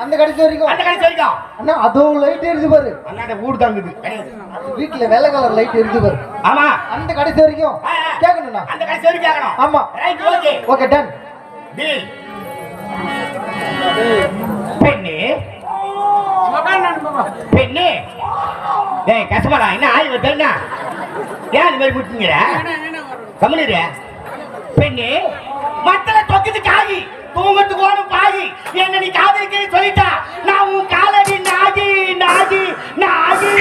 அந்த கடைசி வரைக்கும். அந்த கடைசி வரைக்கும். அண்ணா அதோ லைட் எரிஞ்சு பாரு. அண்ணாட வீடு தாங்குது வீட்டுல வெள்ளை கலர் லைட் எரிஞ்சு பாரு. ஆமா. அந்த கடைசி வரைக்கும். கேட்கணும்ண்ணா அந்த கடைசி வரைக்கும் கேட்கணும் ஆமா. Right okay okay done deal பெண்ணு. பெண்ணு. டேய் கசமாடா என்ன ஆய் வந்தா ஏன் இந்த மாதிரி முட்டிங்கிற கம்முனிரு பெண்ணு மத்தல தொக்குது காகி. தூங்கத்துக்கு ஓடும் பாகி என்ன நீ காதலிக்கிறேன்னு சொல்லிட்டா. நான் உன் காலடி நாகி நாகி நாகி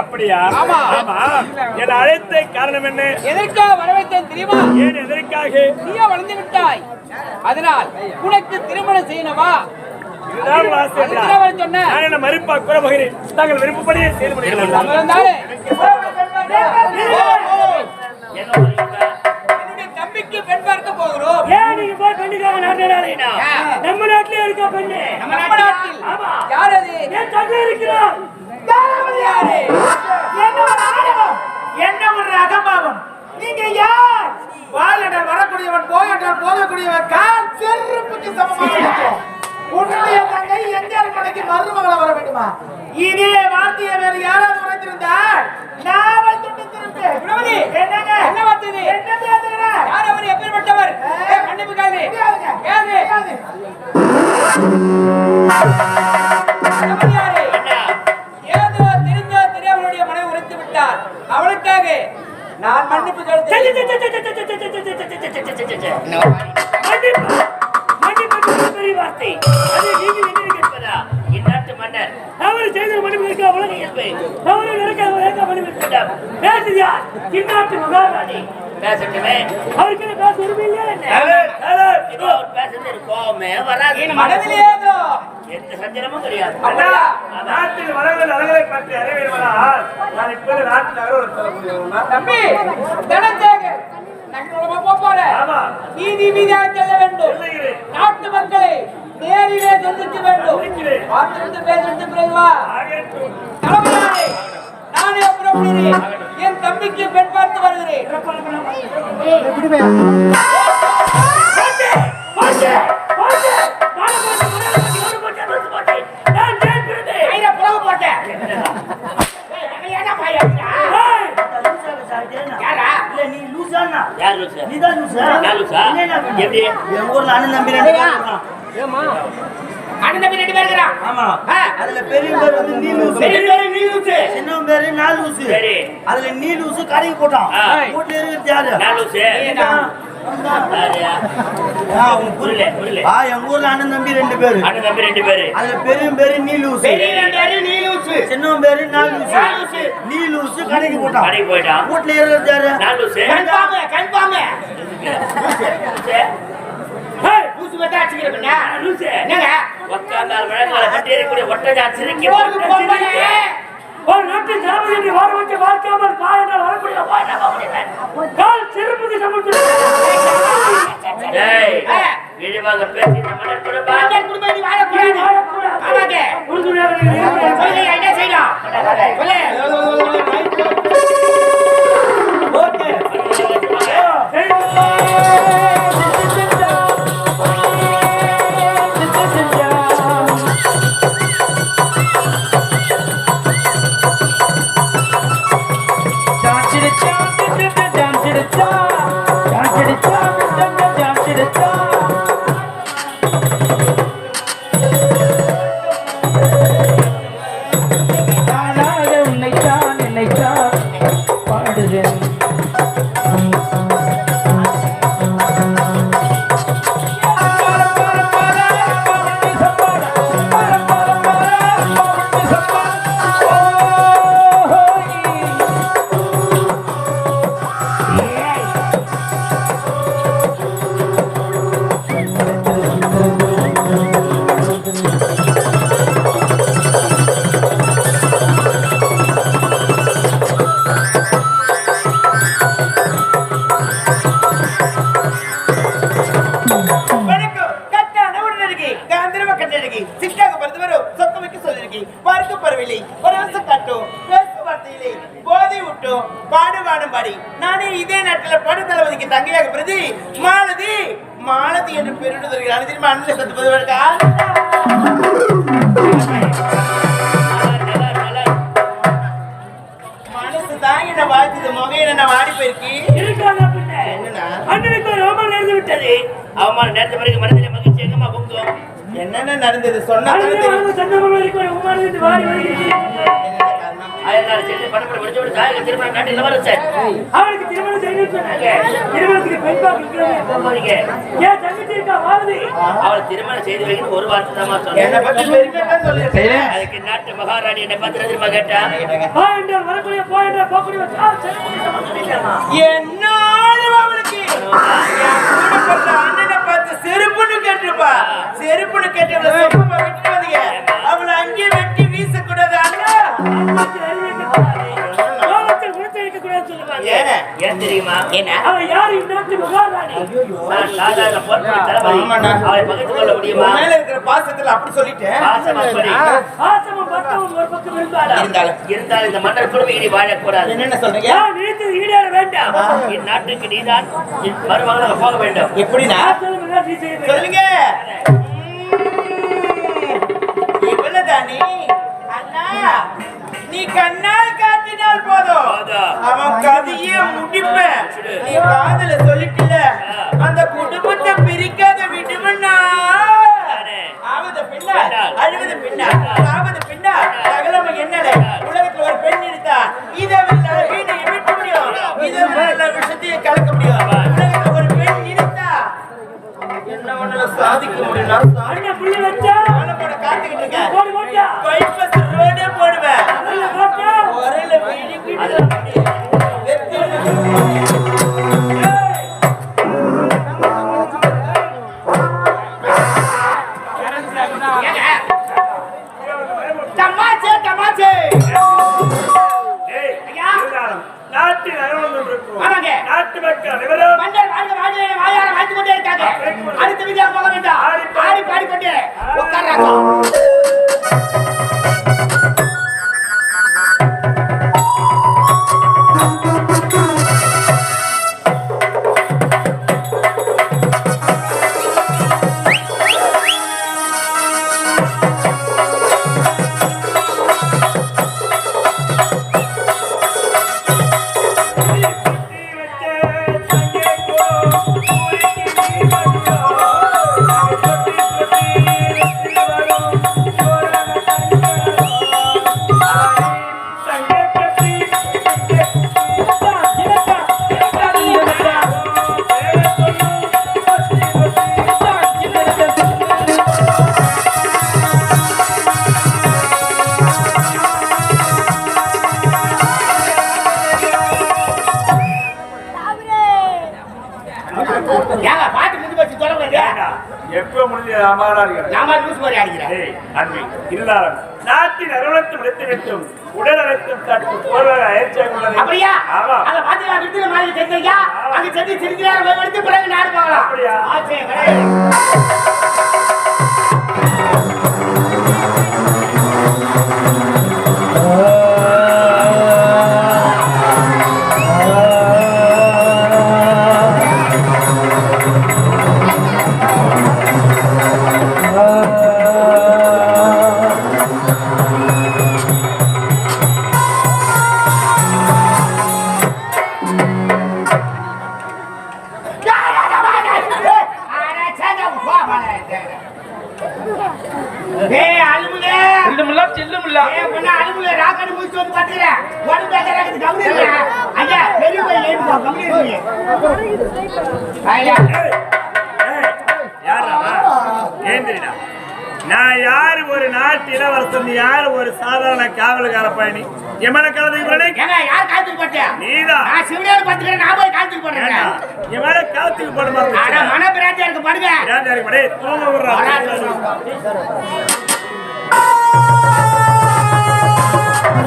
அப்படியா? ஆமா. ஆமா. என் அழைத்த காரணம் என்ன? எதற்காக வரவைத்தேன் தெரியுமா? ஏன் எதற்காக? நீயா வளர்ந்து விட்டாய். அதனால் உனக்கு திருமணம் செய்யணுமா? மறுப்பா கூற போகிறேன் தாங்கள் விருப்பப்படியே தம்பிக்கு பெண் பார்க்க போகிறோம். ஏன் நீங்க போய் பெண்ணுக்காக நாட்டினா நம்ம நாட்டிலே இருக்க பெண்ணு. நம்ம நாட்டில். யார் அது? ஏன் தங்க இருக்கிறோம் யாரு? என்ன ஒரு ஆணவம்? என்ன ஒரு அகம்பாவம் நீங்க யார்? வாழட்டால் வரக்கூடியவன் போகட்டால் போகக்கூடியவன் கால் செருப்புக்கு சமமாக உன்னுடைய தங்கை மனைக்கு மருமகளை வர வேண்டுமா? இதே வார்த்தையை வேறு யாராவது உரைத்திருந்தால் நாவல் துண்டு திரும்பு என்னங்க? என்ன வார்த்தை? என்ன பேசுகிற யார் அவர்? எப்பேற்பட்டவர் மன்னிப்பு கேளு. தெரிஞ்சோ தெரியாமலுடைய மனை உரைத்து விட்டார் அவளுக்காக நான் மன்னிப்பு இந்நாட்டு மன்னர் அவர் செய்த மன்னிப்பு உலக இயல்பு அவரை நினைக்க மன்னிப்பு இந்நாட்டு மகாராணி பேசட்டுமே அவருக்கு பேச உரிமை இல்லையா என்ன? இதோ பேசுறது கோவமே வராது. மனதிலே ஏதோ? எந்த சஞ்சலமும் கிடையாது. அப்படியா? நாட்டில் வளங்கள் நலங்களை பற்றி அறிவிடுவதால் நான் இப்போது நாட்டில் அலுவலர் சொல்லக்கூடியவனா தம்பி தனசேகர் நங்களமா போப் போற ஆமா. வீதி வீதியாக செல்ல வேண்டும். நாட்டு மக்களை நேரிலே சந்திக்க வேண்டும். சந்திக்கிறேன். பார்த்துட்டு பேசிட்டு நானே புறப்படுகிறேன் என் தம்பிக்கு பெண் பார்த்து வருகிறேன். அண்ணன் தம்பி ரெண்டு பேர் இருக்கான். அண்ணன் தம்பி ரெண்டு பேர் இருக்கிறான். ஆமா. அதுல பெரிய பேர் வந்து நீ லூசு. பெரிய பேரு நீ லூசு. நான் லூசு சரி. அதுல நீ லூசு கடைக்கு போட்டான். வீட்டுல இருக்கிறது யாரு யார் லூசு? எங்க ஊர்ல அண்ணன் தம்பி ரெண்டு பேரு அண்ணன் தம்பி ரெண்டு பேரு அதுல பெரிய பேரு நீ லூசு நீ லூசு. சின்ன பேரு நான் லூசு நான் லூசு. நீ லூசு கடைக்கு போட்டான் கடைக்கு போயிட்டான் வீட்டுல இருக்கிறது யாரு நான் லூசு. Confirm, confirm. லூசு. ஏய், லூசு வந்தா அடிச்சுக்கிற பின்ன. லூசு. என்னங்க? இருக்கக்கூடிய ஒட்டஜா ஒரு பொம்பளை. நாட்டின் தளபதி என்று வாழ வச்சு பார்க்காமல் கா என்றால் வரக்கூடிய கால் செருப்புக்கு சமர்த்து இழிவாக பேசி அவளுக்கு திருமணம் செய்து சொன்னாங்க திருமணத்துக்கு பெண் பார்க்க போறீங்க ஏன் தங்கச்சி இருக்கா வாழுது அவள் திருமணம் செய்து வைக்கணும் ஒரு வார்த்தை தான் என்னை பத்தி சொன்னேன் பெருமையா தான் சொல்லியிருக்கேன். அதுக்கு நாட்டு மகாராணி என்ன பார்த்து திரும்ப கேட்டா போ என்றால் வரக்கூடிய போ என்றால் போகக்கூடிய வச்சால் செல்லுபடி சம்மந்தம் இல்லையாமா? என்னாலும் அவளுக்கு. என் அண்ணனை பார்த்து செருப்புன்னு கேட்டிருப்பா. செருப்புன்னு கேட்டவளை செருப்பை விட்டுட்டு வந்தீங்க. அவளை அங்கேயே வெட்டி வீசக்கூடாது அண்ணா. சொல்லுவாங்க. ஏன்? ஏன் தெரியுமா? அவள் யார் இந்நாட்டு மகாராணி? நான் சாதாரண பொறுப்பு தளபதி. ஆமாண்ணா. அவளை பகிர்ந்து கொள்ள முடியுமா? உன் மேல இருக்கிற பாசத்துல அப்படி சொல்லிட்டேன். பாசமா சொல்லி. பாசமும் பக்தமும் ஒரு பக்கம் இருந்தாலும் இருந்தாலும். இருந்தாலும் இந்த மன்னர் குடும்பம் இனி வாழக்கூடாது. என்னென்ன சொல்றீங்க? நான் நினைத்தது ஈடேற வேண்டாம். என் நாட்டுக்கு நீதான் என் மருமகனாக போக வேண்டும். எப்படின்னா? நான் சொல்லுவதா நீ செய்ய வேண்டும். சொல்லுங்க. இவ்வளவுதானே? அண்ணா நீ கண்ணால் காட்டினால் போதும். அவன் கதையே முடிப்பேன். நீ காதல சொல்லிட்டுல அந்த குடும்பத்தை பிரிக்காத விடுவனா ஆவது பின்னா? அழுவது பின்னா? ஆவது பின்னா? சகலம என்னடே உலகத்துல ஒரு பெண் இருந்தா இதை வீணை விட்டு முடியும். இதை விஷயத்தையும் கலக்க முடியும். உலகத்துல ஒரு பெண் இருந்தா? என்ன ஒண்ணு சாதிக்க அண்ணன் புள்ளி வச்சா? காத்துக்கிட்டு இருக்கேன். அடுத்த விஜயா போக வேண்டாம். அத பாத்தீங்களா விட்டு மாதிரி தெரிஞ்சா அங்க செஞ்சு சிரிக்கிறாரு எடுத்து பிறகு நாடு பார்க்கலாம். அப்படியா? ஏய் அலுமுலே இல்லமுல்லா செல்லுமுல்லா ஏய் பொண்ணா அலுமுலே ராக்கடி முடிச்சு வந்து பாத்துக்கற உடம்பு பேக்கறாக்கு கம்மி இல்ல ஐயா பெரிய போய் ஏறி போ கம்மி இருக்கு ஐயா ஏந்திரிடா நான் யாரு ஒரு நாட்டு இளவரசன் யாரு ஒரு சாதாரண காவலுக்கார பயணி? எமன கலந்து ஏங்க யார் காத்துக்கு போட்டியா நீதான் நான் சிவனேர் பாத்துக்கிறேன் நான் போய் காத்துக்கு போடுறேன். எமன காலத்துக்கு போட மாட்டேன். மன பிராட்டியா இருக்கு பாருங்க தூங்க விடுறா. ஏய் வா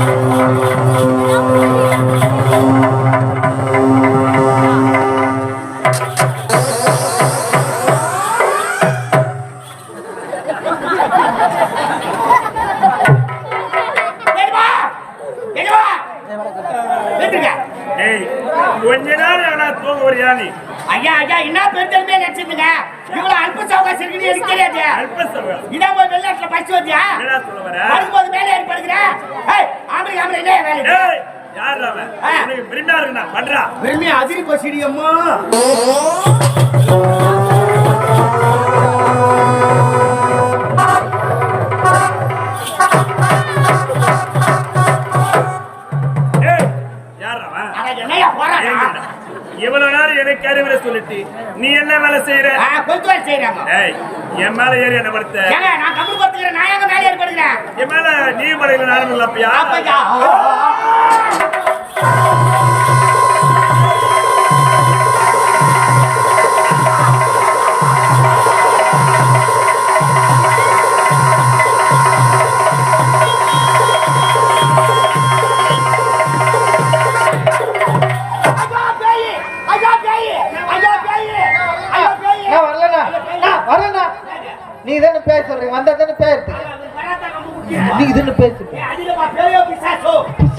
ஏய் ஏய் என் மேல ஏறி என்ன படுத்த நான் கம்பு பத்துக்கிறேன் நான் எங்க மேலே ஏறி படுக்கிறேன்? என் மேல நீ படையில நானும் இல்ல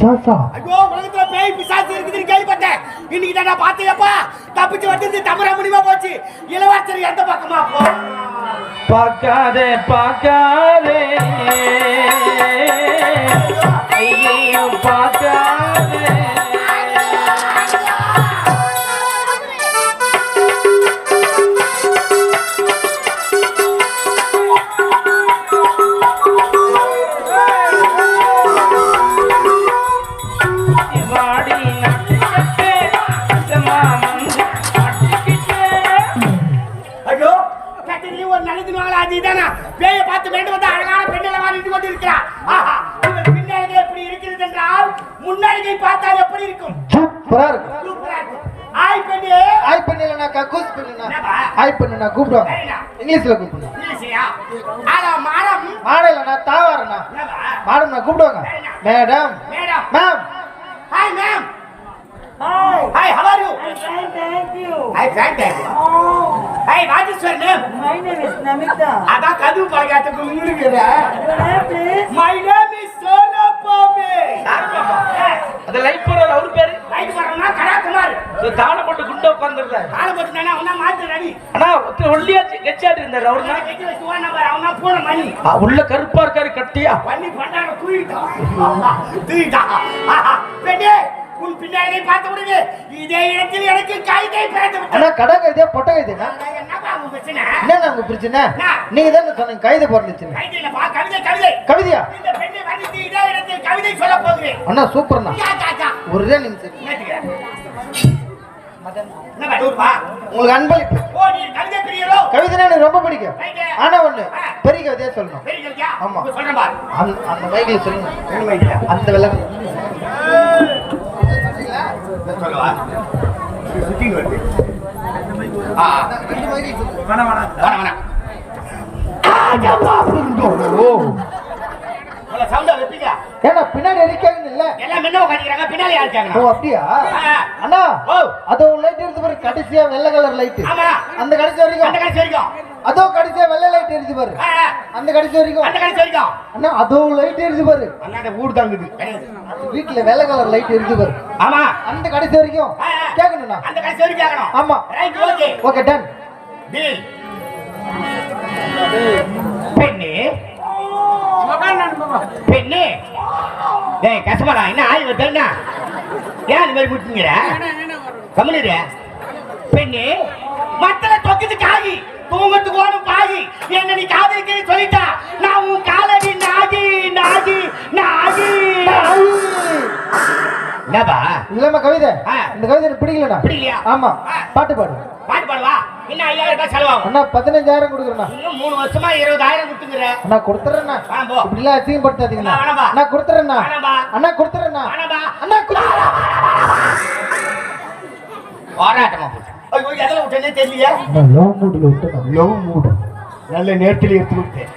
பிசாசோ? சாசா ஐயோ உலகத்துல பேய் பிசாசு இருக்குதுன்னு கேள்விப்பட்டேன். இன்னைக்கு நான் பார்த்தேப்பா தப்பிச்சு வந்து தமிழ முடியுமா போச்சு. இளவரசர் எந்த பக்கமா போ? பார்க்காதே பார்க்காதே. ஐயோ பார்க்காதே. இங்கிலீஷ்ல கூப்பிடுங்க மரம் மாடலண்ணா தாவாரண்ணா என்னவா? மேடம்ண்ணா கூப்பிடுவாங்க madam madam ma'am hi ma'am Hi, how are you? Thank you. Hi, thank you. Oh, Hi, what is your name? my name is Namita. அதான் கதவு பழகாத்துக்கு முன்னுக்குற Your name, please? My name is சோனப்பாமே அது லைட் போறாரு அவரு பேரு right வரணும்னா கடாகுமார் இது தாளை போட்டு குண்டா உட்காந்துருந்தாரு காலை போட்டு தானே அவனா மாத்து ரவி. ஆனா ஒருத்தர் ஒல்லியாச்சு கெச்சாட்டு இருந்தாரு அவரு அவனை கட்டி வச்சு வா நம்பர் அவனா பூனை மணி. உள்ள கருப்பா இருக்காரு கட்டியா? பண்ணி பண்ணாங்க தூயிட்டான் தூயிட்டான் பெண்ணே உன் பின்னாடி பார்த்து விடுங்க. இதே இடத்தில் எனக்கு கைதை பிறந்து அண்ணா விட்டது கடை கைதே பொட்டை கைதேண்ணா என்னப்பா உன் பிரச்சனை? என்னண்ணா உங்க பிரச்சனை? நீங்க தானே சொன்னீங்க? கைதை இல்லப்பா கவிதை கவிதை கவிதையா? இந்த பெண்ணை வர்ணித்து இதே இடத்தில் கவிதை சொல்ல போகிறேன். அண்ணா சூப்பர்ண்ணா. ஒரே நிமிஷம்? உங்களுக்கு அன்பளிப்பு கவிதை எனக்கு ரொம்ப பிடிக்கும். ஆனா ஒண்ணு பெரிய கவிதையா சொல்லணும்? ஆமா. அந்த மைக்கில் சொல்லுங்க அந்த விளக்கு சவுண்டா பின்னாடி அடிக்காங்கன்னு இல்ல எல்லாம் உட்காந்துக்கிறாங்க, பின்னாடி யார் ஓ இருக்காங்க? அப்படியா ஆ. அண்ணா ஓ. அதோ லைட் எடுத்து பாரு கடைசியா வெள்ளை கலர் லைட் ஆமா. அந்த கடைசி அந்த வரைக்கும் கடைசி வரைக்கும். அதோ கடைசியா வெள்ளை லைட் எடுத்து பாரு. அந்த கடைசி வரைக்கும் அந்த கடைசி வரைக்கும். அண்ணா அதோ லைட் எடுத்து பாரு அண்ணாண்ட வீடு தாங்குது. வீட்டுல வெள்ளை கலர் லைட் எடுத்து பாரு ஆமா அந்த கடைசி வரைக்கும். கேட்கணும்ண்ணா அந்த கடைசி வரைக்கும் கேட்கணும். ஆமா ரைட், ஓகே. Okay ton. பெண்ணே பெண்ணே. டேய் கசமடா என்ன என்ன ஏன் இந்த மாதிரி குடிச்சிங்கிற கம்முனிரு. பெண்ணே மத்தல தொக்குது காகி தூங்கத்துக்கு ஓடும் பாகி என்ன நீ காதலிக்கிறேன்னு சொல்லிட்டா. நான் உன் காலடி நாகி நாகி நாகி என்னப்பா? இல்லாம கவிதை. இந்த கவிதை பிடிக்கலண்ணா பிடிக்கலையா? ஆமா. பாட்டு பாடு. பாட்டு பாடுவா? இன்னும் ஐயாயிரம் ரூபாய் செலவாகும் அண்ணா பதினஞ்சாயிரம் கொடுக்குறேண்ணா. இன்னும் மூணு வருஷமா இருபதாயிரம் கொடுத்துங்கிற அண்ணா கொடுத்துறேண்ணா. இப்படிலாம் அசிங்கப்படுத்தாதீங்கண்ணா. அண்ணா, கொடுத்துறேண்ணா. அண்ணா கொடுத்துறேண்ணா. அண்ணா போராட்டமா ஐயோ எதில் விட்டேனே தெரியல லவ் மூடுல விட்டு லவ் மூடு. நல்ல நேரத்தில் எடுத்து விட்டேன்.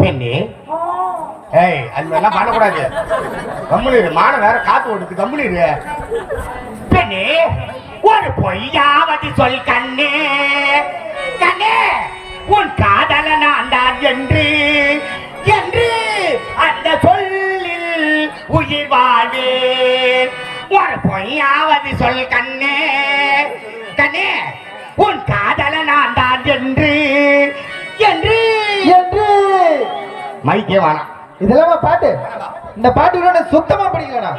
பெண்ணே. ஏய் அது மாதிரிலாம் பண்ணக்கூடாது. கம்பளிரு மானம் வேற காத்து ஓடுது. கம்பளிரு பெண்ணே. ஒரு பொய்யாவது சொல் கண்ணே. கண்ணே உன் காதல நான் தான் என்று. என்று அந்த சொல்லில் உயிர் வாழ்வேன் ஒரு பொய்யாவது சொல் கண்ணே. கண்ணே உன் காதல நான் தான் என்று. என்று. என்று. மைக்கே வேணாம் இதெல்லாம் பாட்டு? இந்த பாட்டு சுத்தமா படிக்கலடா.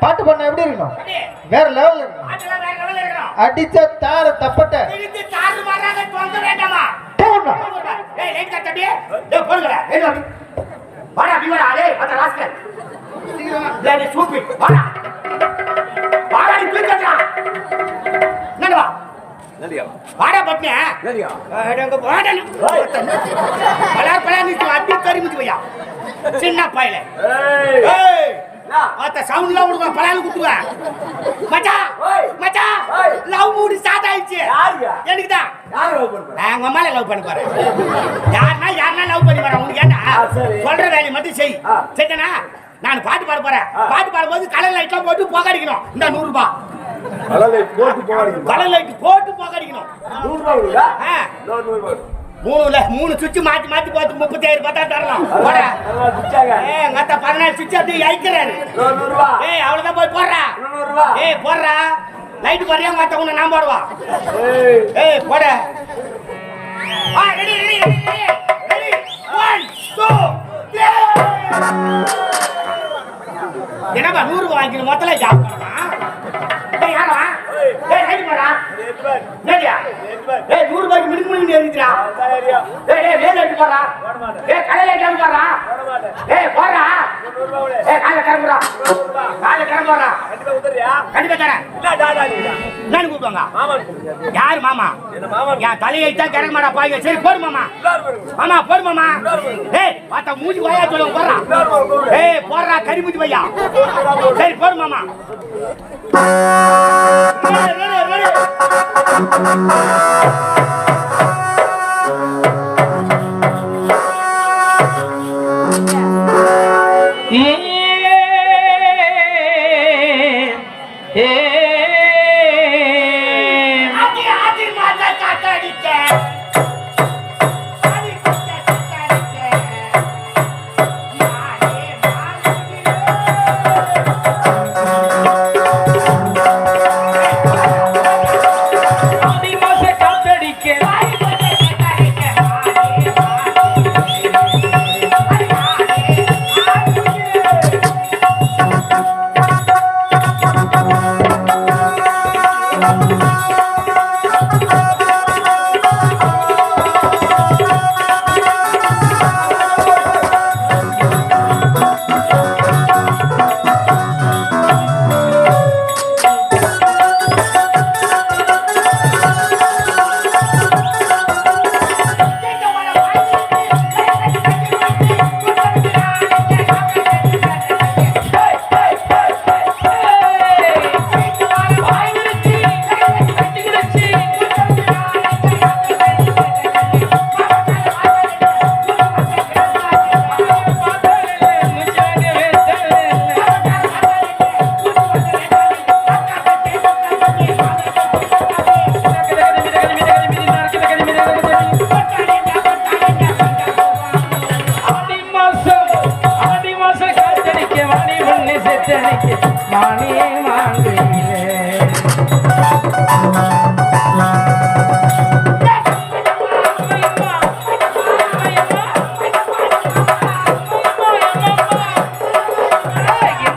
பாட்டு பண்ண எப்படி இருக்கணும்? வேற லெவல்ல இருக்கணும். அடிச்ச தார தப்பட்ட. சின்ன பையல. அத்த சவுண்ட்லாம் விடுவா பலால் குத்துவா மச்சான் மச்சான் லவ் மூடி ஸ்டார்ட் ஆயிடுச்சு. எனக்கு தான். அம்மால லவ் பண்ண போறேன். யாருன்னா யாருன்னா லவ் பண்ணி வரேன் உனக்கு ஏண்டா? சொல்ற வேலையை மட்டும் செய். சரிதானா? நான் பாட்டு பாட போறேன். பாட்டு பாடும்போது கலர் லைட்லாம் போட்டு புகை அடிக்கணும் இந்த நூறு ரூபாய். கலர் லைட் போட்டு புகை அடிக்கணும் ஆ. மூணுல மூணு சுவிட்ச் மாத்தி மாத்தி பார்த்து முப்பத்தாயிரம் தான் தரலாம். எங்க அத்தா பதினாலு சுவிட்ச் அப்படியே அழிக்கிறாரு. ஏய் அவ்வளவுதான் போய் போடுறா. ஏய் போடுறா. லைட் போடுறியா அத்தா உன்னை நான் போடுவா. ஏய். போட. Ready ready ready ready one two என்னப்பா நூறு வாங்கிக்கணும். மொத்தல ஜாப் பண்ணலாம் ஏய் யாரா ஏய் லைட் போடா என்னடியா ஏய் நூறு ரூபாய்க்கு மினிமம் மினிமம் எழுதிடா ஏய் ஏய் வேலை எடுத்து போடுறா ஏய் கடையில எடுத்து போடுறா ஏய் போடுறா ஏய் காலைல கிளம்புறா காலைல கிளம்புறா கண்டிப்பா தரேன். என்னன்னு கூப்பிடுவாங்க? யாரு மாமா? என் தலையை தான் கிடக்க மாட்டா பாய்ங்க சரி போடு மாமா. மாமா போடு மாமா. ஏய் பார்த்தா மூஞ்சி வாயா சொல்லுங்க போடுறா. ஏய் போடுறா கறி மூஞ்சி வையா சரி போடு மாமா. Ready, ready, ready.